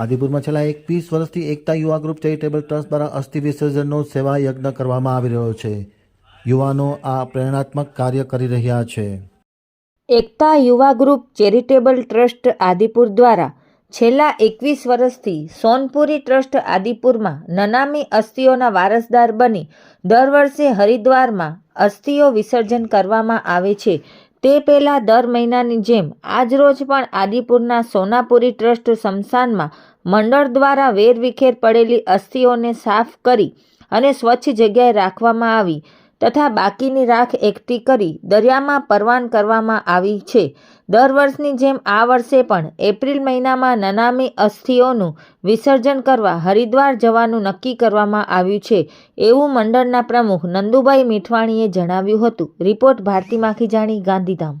આદિપુરમાં છેલ્લા એકવીસ વર્ષથી એકતા યુવા ગ્રુપ ચેરિટેબલ ટ્રસ્ટ દ્વારા અસ્થિ વિસર્જનનો સેવા યજ્ઞ કરવામાં આવી રહ્યો છે. યુવાનો આ પ્રેરણાત્મક કાર્ય કરી રહ્યા છે. એકતા યુવા ગ્રુપ ચેરિટેબલ ટ્રસ્ટ આદિપુર દ્વારા છેલ્લા એકવીસ વર્ષથી સોનપુરી ટ્રસ્ટ આદિપુરમાં નનામી અસ્થિઓના વારસદાર બની દર વર્ષે હરિદ્વારમાં અસ્થિઓ વિસર્જન કરવામાં આવે છે. તે પહેલાં દર મહિનાની જેમ આજરોજ પણ આદિપુરના સોનાપુરી ટ્રસ્ટ સ્મશાનમાં મંડળ દ્વારા વેરવિખેર પડેલી અસ્થિઓને સાફ કરી અને સ્વચ્છ જગ્યાએ રાખવામાં આવી તથા બાકીની રાખ એકઠી કરી દરિયામાં પરવાન કરવામાં આવી છે. દર વર્ષની જેમ આ વર્ષે પણ એપ્રિલ મહિનામાં નનામી અસ્થિઓનું વિસર્જન કરવા હરિદ્વાર જવાનું નક્કી કરવામાં આવ્યું છે એવું મંડળના પ્રમુખ નંદુભાઈ મીઠવાણીએ જણાવ્યું હતું. રિપોર્ટ ભારતી માખીજાણી ગાંધીધામ.